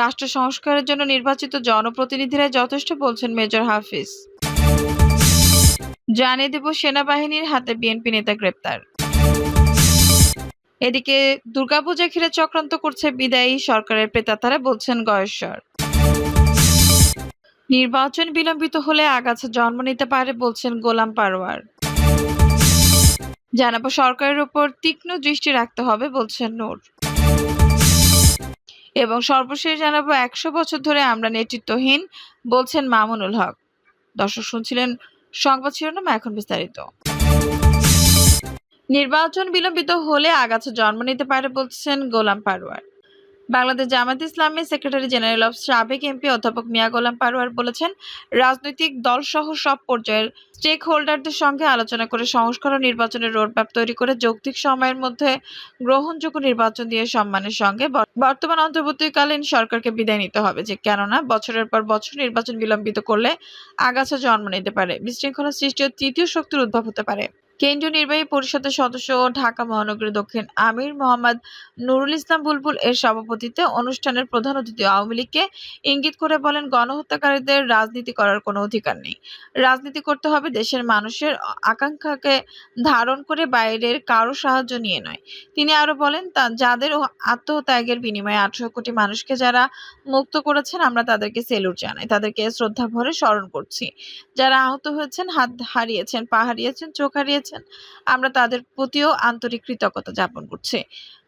রাষ্ট্র সংস্কারের জন্য নির্বাচিত জনপ্রতিনিধিরাই যথেষ্ট বলছেন মেজর হাফিজ। জানিয়ে দেব সেনাবাহিনীর হাতে বিএনপি নেতা গ্রেপ্তার। এদিকে দুর্গাপূজা ঘিরে চক্রান্ত করছে বিদায়ী সরকারের প্রেতাতারা বলছেন গয়েশ্বর। নির্বাচন বিলম্বিত হলে আগাছা জন্ম নিতে পারে বলছেন গোলাম পারওয়ার জানাব সরকারের উপর তীক্ষ্ণ দৃষ্টি রাখতে হবে বলছেন নূর। এবং সর্বশেষ জানাব, একশো বছর ধরে আমরা নেতৃত্বহীন, বলছেন মামুনুল হক। দর্শক শুনছিলেন সংবাদ শিরোনাম এখন বিস্তারিত। নির্বাচন বিলম্বিত হলে আগাছা জন্ম নিতে পারে বলছেন গোলাম পারওয়ার বাংলাদেশ জামাত ইসলামের সেক্রেটারি জেনারেল অফ সাবেক এমপি অধ্যাপক মিয়া গোলাম পারোয়ার বলেছেন, রাজনৈতিক দলসহ সব পর্যায়ের স্টেক হোল্ডারদের সঙ্গে আলোচনা করে সংস্কার ও নির্বাচনের রোডম্যাপ তৈরি করে যৌক্তিক সময়ের মধ্যে গ্রহণযোগ্য নির্বাচন দিয়ে সম্মানের সঙ্গে বর- বর্তমান অন্তর্বর্তীকালীন সরকারকে বিদায় নিতে হবে যে কেননা বছরের পর বছর নির্বাচন বিলম্বিত করলে আগাছা জন্ম নিতে পারে, বিশৃঙ্খলা সৃষ্টি ও তৃতীয় শক্তির উদ্ভব হতে পারে। কেন্দ্রীয় নির্বাহী পরিষদের সদস্য ও ঢাকা মহানগরী দক্ষিণ আমির মোহাম্মদ নুরুল ইসলাম বুলবুল এর সভাপতিত্বে অনুষ্ঠানের প্রধান অতিথি আওয়ামী লীগকে ইঙ্গিত করে বলেন, গণহত্যাকারীদের রাজনীতি করার কোনো অধিকার নেই। রাজনীতি করতে হবে দেশের মানুষের আকাঙ্ক্ষাকে ধারণ করে, বাইরের কারও সাহায্য নিয়ে নয়। তিনি আরও বলেন, তা, যাদের আত্মত্যাগের বিনিময়ে আঠারো কোটি মানুষকে যারা মুক্ত করেছেন, আমরা তাদেরকে সেলুট জানাই। তাদেরকে শ্রদ্ধা ভরে স্মরণ করছি। যারা আহত হয়েছেন, হাত হারিয়েছেন, পা হারিয়েছেন, চোখ হারিয়েছেন আমরা তাদের প্রতিও আন্তরিক কৃতজ্ঞতা জ্ঞাপন করছি।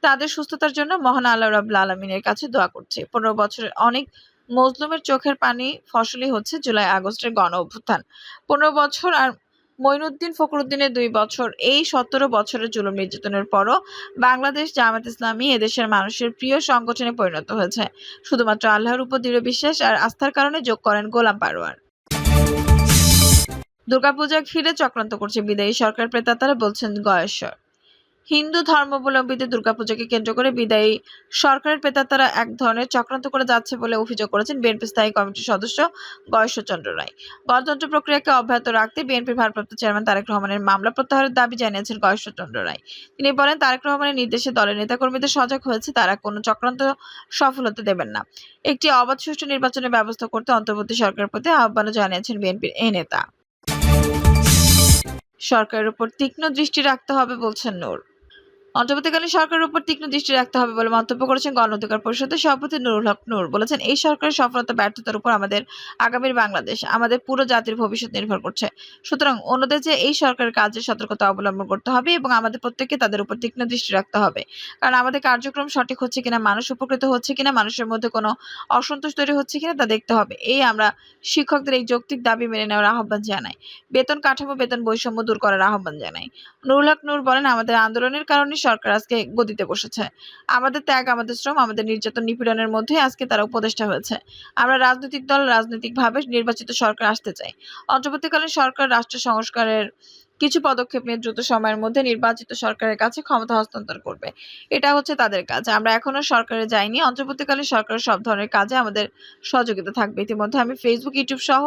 তাদের সুস্থতার জন্য মহান আল্লাহ রাবুল আলমিনের কাছে দোয়া করছি। পনেরো বছরের অনেক মজলুমের চোখের পানি ফসলি হচ্ছে জুলাই আগস্টের গণ অভ্যুত্থান। পনেরো বছর আর মঈনুদ্দিন ফখরুদ্দিনের দুই বছর, এই সতেরো বছরের জুলুম নির্যাতনের পরও বাংলাদেশ জামাত ইসলামী এদেশের মানুষের প্রিয় সংগঠনে পরিণত হয়েছে। শুধুমাত্র আল্লাহর উপর দৃঢ় বিশ্বাস আর আস্থার কারণে যোগ করেন গোলাম পারোয়ার দুর্গাপূজা ঘিরে চক্রান্ত করছে বিদায়ী সরকার প্রেতাতারা বলছেন গয়েশ্বর। হিন্দু ধর্মাবলম্বীদের দুর্গাপূজাকে কেন্দ্র করে বিদায়ী সরকারের প্রেতাতারা এক ধরনের চক্রান্ত করে যাচ্ছে বলে অভিযোগ করেছেন বিএনপি স্থায়ী কমিটির সদস্য গয়েশ্বরচন্দ্র রায়। গণতন্ত্র প্রক্রিয়াকে অব্যাহত রাখতে বিএনপির ভারপ্রাপ্ত চেয়ারম্যান তারেক রহমানের মামলা প্রত্যাহারের দাবি জানিয়েছেন গয়েশ্বরচন্দ্র রায়। তিনি বলেন, তারেক রহমানের নির্দেশে দলের নেতাকর্মীদের সজাগ হয়েছে, তারা কোনো চক্রান্ত সফল হতে দেবেন না। একটি অবাধ সুষ্ঠু নির্বাচনের ব্যবস্থা করতে অন্তর্বর্তী সরকারের প্রতি আহ্বানও জানিয়েছেন বিএনপির এই নেতা। সরকারের উপর তীক্ষ্ণ দৃষ্টি রাখতে হবে বলছেন নূর। অন্তর্বর্তীকালীন সরকারের উপর তীক্ষ্ণ দৃষ্টি রাখতে হবে বলে মন্তব্য করেছেন গণ অধিকার পরিষদের সভাপতি নুরুল হক নূর। বলেছেন, এই সরকারের সফলতা, ব্যর্থতার উপর আমাদের আগামীর বাংলাদেশ, আমাদের পুরো জাতির ভবিষ্যৎ নির্ভর করছে। সুতরাং অন্যদের যে এই সরকারের কাজে সতর্কতা অবলম্বন করতে হবে এবং আমাদের প্রত্যেককে তাদের উপর তীক্ষ্ণ দৃষ্টি রাখতে হবে। কারণ আমাদের কার্যক্রম সঠিক হচ্ছে কিনা, মানুষ উপকৃত হচ্ছে কিনা, মানুষের মধ্যে কোনো অসন্তোষ তৈরি হচ্ছে কিনা তা দেখতে হবে। এই আমরা শিক্ষকদের এই যৌক্তিক দাবি মেনে নেওয়ার আহ্বান জানাই। বেতন কাঠামো, বেতন বৈষম্য দূর করার আহ্বান জানাই। নুরুল হক নূর বলেন, আমাদের আন্দোলনের কারণে সরকার আজকে গদিতে বসেছে। আমাদের ত্যাগ, আমাদের শ্রম, আমাদের নির্যাতন নিপীড়নের মধ্যে আজকে তারা উপদেষ্টা হয়েছে। আমরা রাজনৈতিক দল রাজনৈতিকভাবে নির্বাচিত সরকার আসতে চাই। অন্তর্বর্তীকালীন সরকার রাষ্ট্র সংস্কারের কিছু পদক্ষেপ নিয়ে দ্রুত সময়ের মধ্যে নির্বাচিত সরকারের কাছে ক্ষমতা হস্তান্তর করবে। এটা হচ্ছে তাদের কাজ। আমরা এখনও সরকারে যাইনি। অন্তর্বর্তীকালীন সরকারের সব ধরনের কাজে আমাদের সহযোগিতা থাকবে ইতিমধ্যে। আমি ফেসবুক ইউটিউব সহ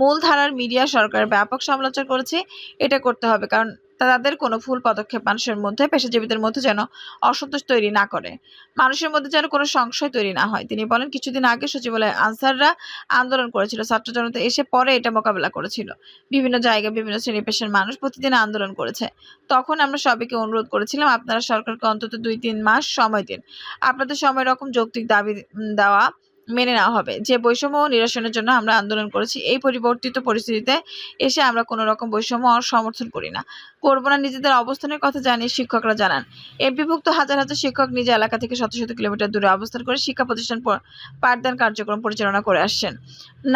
মূলধারার মিডিয়া সরকারের ব্যাপক সমালোচনা করেছি। এটা করতে হবে কারণ তাদের কোনো ভুল পদক্ষেপ মানুষের মধ্যে, পেশাজীবীদের মধ্যে যেন অসন্তোষ তৈরি না করে। মানুষের মধ্যে যেন কোনো সংশয় তৈরি না হয়। তিনি বলেন, কিছুদিন আগে সচিবালয়ে আনসাররা আন্দোলন করেছিল। ছাত্র জনতা এসে পরে এটা মোকাবেলা করেছিল। বিভিন্ন জায়গায় বিভিন্ন শ্রেণি পেশার মানুষ প্রতিদিন আন্দোলন করেছে। তখন আমরা সবাইকে অনুরোধ করেছিলাম, আপনারা সরকারকে অন্তত দুই তিন মাস সময় দিন। আপনাদের সময় রকম যৌক্তিক দাবি দেওয়া মেনে নেওয়া হবে। যে বৈষম্য নিরসনের জন্য আমরা আন্দোলন করেছি, এই পরিবর্তিত পরিস্থিতিতে এসে আমরা কোনো রকম বৈষম্য সমর্থন করি না। করব না, নিজেদের অবস্থানের কথা জানিয়ে শিক্ষকরা জানান। এমপিভুক্ত হাজার হাজার শিক্ষক নিজ এলাকা থেকে শত শত কিলোমিটার দূরে অবস্থান করে শিক্ষা প্রতিষ্ঠান পাঠদান কার্যক্রম পরিচালনা করে আসছেন।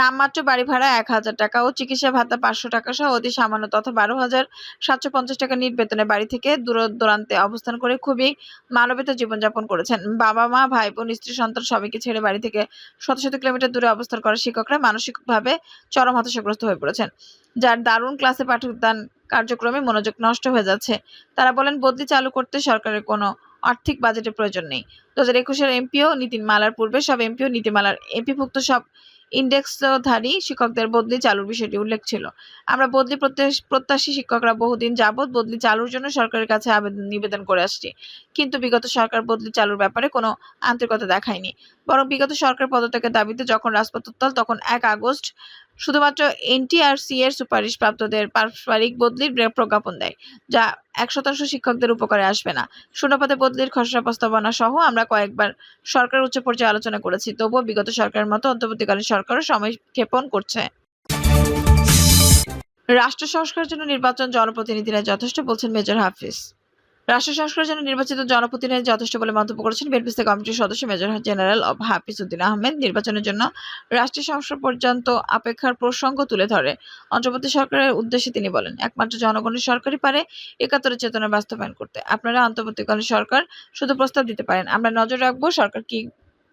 নামমাত্র বাড়ি ভাড়া এক হাজার টাকা ও চিকিৎসা ভাতা পাঁচশো টাকা সহ অতি সামান্য তথা বারো হাজার সাতশো পঞ্চাশ টাকা নিট বেতনে বাড়ি থেকে দূর দূরান্তে অবস্থান করে খুবই মানবিত জীবনযাপন করেছেন। বাবা মা, ভাই বোন, স্ত্রী, সন্তান সবাইকে ছেড়ে বাড়ি থেকে শত শত কিলোমিটার দূরে অবস্থান করা শিক্ষকরা মানসিকভাবে চরম হতাশাগ্রস্ত হয়ে পড়েছেন। যার দারুণ ক্লাসে পাঠদান কার্যক্রমে মনোযোগ নষ্ট হয়ে যাচ্ছে। তারা বলেন, বদলি চালু করতে সরকারের কোনো আর্থিক বাজেটের প্রয়োজন নেই। দু হাজার একুশের এমপিও নীতিমালার পূর্বে সব এমপিও নীতিমালার এমপিভুক্ত সব ইন্ডেক্সধারী শিক্ষকদের বদলি চালুর বিষয়টি উল্লেখ ছিল। আমরা বদলি প্রত্যাশ- শিক্ষকরা বহুদিন যাবৎ বদলি চালুর জন্য সরকারের কাছে আবেদন, নিবেদন করে আসছি। কিন্তু বিগত সরকার বদলি চালুর ব্যাপারে কোনো আন্তরিকতা দেখায়নি। বরং বিগত সরকার পদত্যাগের দাবিতে যখন রাজপথ উত্তাল, তখন এক আগস্ট শুধুমাত্র এনটিআরসি এর সুপারিশ প্রাপ্তদের পারস্পরিক বদলির প্রজ্ঞাপন দেয়, যা এক শতাংশ শিক্ষকদের উপকারে আসবে না। শূন্যপদে বদলির খসড়া প্রস্তাবনা সহ আমরা কয়েকবার সরকার উচ্চ পর্যায়ে আলোচনা করেছি, তবুও বিগত সরকারের মতো অন্তর্বর্তীকালীন সরকারও সময় ক্ষেপণ করছে। রাষ্ট্র সংস্কারের জন্য নির্বাচন জনপ্রতিনিধিরা যথেষ্ট বলছেন মেজর হাফিজ। রাষ্ট্র সংস্কারের জন্য নির্বাচিত জনপ্রতিনিধি যথেষ্ট বলে মন্তব্য করেছেন বিএনপি কমিটির সদস্য মেজর জেনারেল অব হাফিজ উদ্দিন আহমেদ। নির্বাচনের জন্য রাষ্ট্রীয় সংস্কার পর্যন্ত অপেক্ষার প্রসঙ্গ তুলে ধরে। অন্তর্বর্তী সরকারের উদ্দেশ্যে তিনি বলেন, একমাত্র জনগণের সরকারই পারে একাত্তরের চেতনা বাস্তবায়ন করতে। আপনারা অন্তর্বর্তীকালীন সরকার শুধু প্রস্তাব দিতে পারেন। আমরা নজর রাখব সরকার কি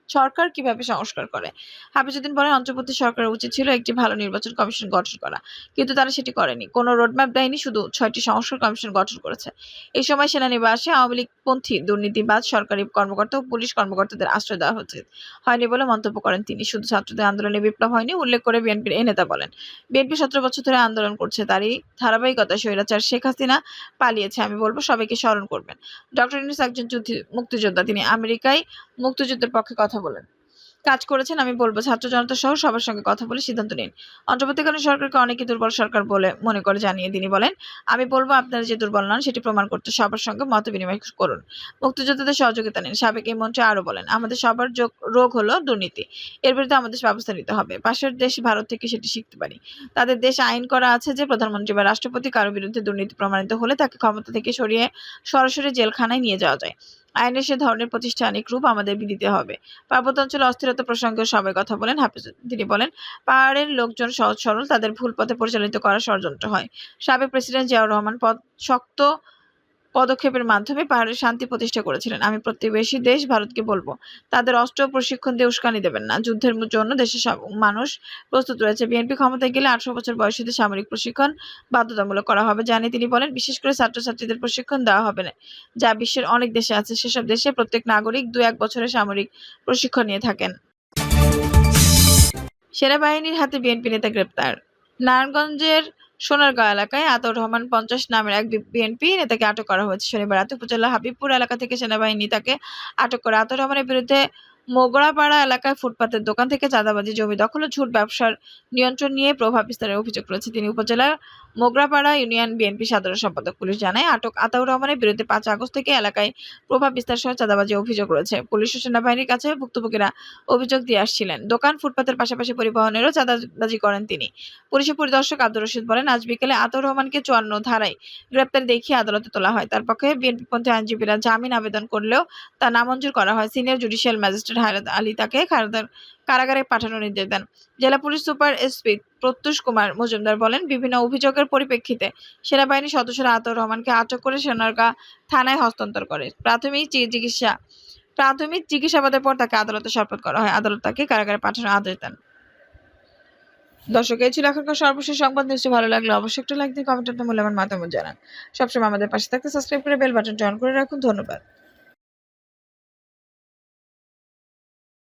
সরকার কীভাবে সংস্কার করে? হাফিজুদ্দিন বলেন, অন্তর্বর্তী সরকারের উচিত ছিল একটি ভালো নির্বাচন কমিশন গঠন করা। কিন্তু তারা সেটি করেনি। কোনো রোডম্যাপ দেয়নি, শুধু ছয়টি সংস্কার কমিশন গঠন করেছে। এই সময় সেনানিবাসে আওয়ামী লীগপন্থী দুর্নীতিবাজ সরকারি কর্মকর্তা ও পুলিশ কর্মকর্তাদের আশ্রয় দেওয়া হচ্ছে। হয়নি বলে মন্তব্য করেন তিনি। শুধু ছাত্রদের আন্দোলনে বিপ্লব হয়নি, উল্লেখ করে বিএনপির এই নেতা বলেন, বিএনপি সতেরো বছর ধরে আন্দোলন করছে, তারই ধারাবাহিকতা স্বৈরাচার শেখ হাসিনা পালিয়েছে। আমি বলব, সবাইকে স্মরণ করবেন। ডক্টর ইউনুস একজন যুদ্ধি, মুক্তিযোদ্ধা। তিনি আমেরিকায় মুক্তিযুদ্ধের পক্ষে কথা বলেন। কাজ করেছেন, আমি বলব ছাত্র জনতা সহ সবার সঙ্গে কথা বলে সিদ্ধান্ত নিন। অন্তর্বর্তীকালীন সরকারকে অনেকে দুর্বল সরকার বলে মনে করে জানিয়ে তিনি বলেন, আমি বলব আপনারা যে দুর্বল নন সেটি প্রমাণ করতে সবার সঙ্গে মত বিনিময় করুন। মুক্তিযোদ্ধাদের সহযোগিতা নিন। সাবেক এই মন্ত্রী আরও বলেন, আমাদের সবার যোগ রোগ হলো দুর্নীতি। এর বিরুদ্ধে আমাদের ব্যবস্থা নিতে হবে। পাশের দেশ ভারত থেকে সেটি শিখতে পারি। তাদের দেশে আইন করা আছে যে প্রধানমন্ত্রী বা রাষ্ট্রপতি কারও বিরুদ্ধে দুর্নীতি প্রমাণিত হলে তাকে ক্ষমতা থেকে সরিয়ে সরাসরি জেলখানায় নিয়ে যাওয়া যায়। আইনের সে ধরনের প্রতিষ্ঠানিক রূপ আমাদের দিতে হবে। পার্বত্যাঞ্চলে অস্থিরতা প্রসঙ্গে সবাই কথা বলেন। হাফিজ, তিনি বলেন, পাহাড়ের লোকজন সহজ সরল, তাদের ভুল পথে পরিচালিত করা ষড়যন্ত্র হয়। সাবেক প্রেসিডেন্ট জিয়াউর রহমান পদ, শক্ত পদক্ষেপের মাধ্যমে পাহাড়ের শান্তি প্রতিষ্ঠা করেছিলেন। আমি প্রতিবেশী দেশ ভারতকে বলব, তাদের অস্ত্র প্রশিক্ষণ দিয়ে উস্কানি দেবেন না। যুদ্ধের জন্য দেশের মানুষ প্রস্তুত রয়েছে। বিএনপি ক্ষমতায় গেলে আঠারো বছর বয়সীদের সামরিক প্রশিক্ষণ বাধ্যতামূলক করা হবে, জানিয়ে তিনি বলেন, বিশেষ করে ছাত্রছাত্রীদের প্রশিক্ষণ দেওয়া হবে না, যা বিশ্বের অনেক দেশে আছে। সেসব দেশে প্রত্যেক নাগরিক দু এক বছরের সামরিক প্রশিক্ষণ নিয়ে থাকেন। সেনাবাহিনীর হাতে বিএনপি নেতা গ্রেপ্তার। নারায়ণগঞ্জের সোনারগাঁও এলাকায় আতর রহমান পঞ্চাশ নামের এক বিএনপি নেতাকে আটক করা হয়েছে শনিবার। রাতে উপজেলা হাবিবপুর এলাকা থেকে সেনাবাহিনী তাকে আটক করে। আতর রহমানের বিরুদ্ধে মোগড়াপাড়া এলাকায় ফুটপাতের দোকান থেকে চাঁদাবাজি, জমি দখল ও ঝুট ব্যবসার নিয়ন্ত্রণ নিয়ে প্রভাব বিস্তারের অভিযোগ রয়েছে তিনি উপজেলার মোগরাপাড়া ইউনিয়ন বিএনপি সাধারণ সম্পাদক পুলিশ জানায়, আটক আতাউর রহমানের বিরুদ্ধে পাঁচ আগস্ট থেকে এলাকায় প্রভাব বিস্তার সহ চাঁদাবাজি অভিযোগ রয়েছে। পুলিশ ও সেনাবাহিনীর কাছে ভুক্তভোগীরা অভিযোগ দিয়ে আসছিলেন। দোকান ফুটপাতের পাশাপাশি পরিবহনেরও চাঁদাবাজি করেন তিনি। পুলিশের পরিদর্শক আব্দুর রশিদ বলেন, আজ বিকেলে আতাউর রহমানকে চুয়ান্ন ধারায় গ্রেপ্তার দেখিয়ে আদালতে তোলা হয়। তার পক্ষে বিএনপিপন্থী আইনজীবীরা জামিন আবেদন করলেও তা নামঞ্জুর করা হয়। Senior judicial magistrate Hayrat Ali তাকে কারাগার- কারাগারে পাঠানোর নির্দেশ দেন। জেলা police super SP Pratyush Kumar Majumdar বলেন, বিভিন্ন অভিযোগের পরিপ্রেক্ষিতে সেনাবাহিনীর সদস্যরা আতর রহমানকে আটক করে সেনারগা থানায় হস্তান্তর করে। প্রাথমিক চিকিৎসা প্রাথমিক চিকিৎসাবাদের পর তাকে আদালতে সরপত করা হয়। আদালত তাকে কারাগারে পাঠানোর আদেশ দেন। দর্শক, এই ছিল এখনকার সর্বশেষ সংবাদ। নিউজটি ভালো লাগলে অবশ্যই একটা লাইক দিয়ে কমেন্ট মূল্যবান মতামত জানান। সবসময় আমাদের পাশে থাকতে সাবস্ক্রাইব করে বেল বাটনটি অন করে রাখুন। ধন্যবাদ।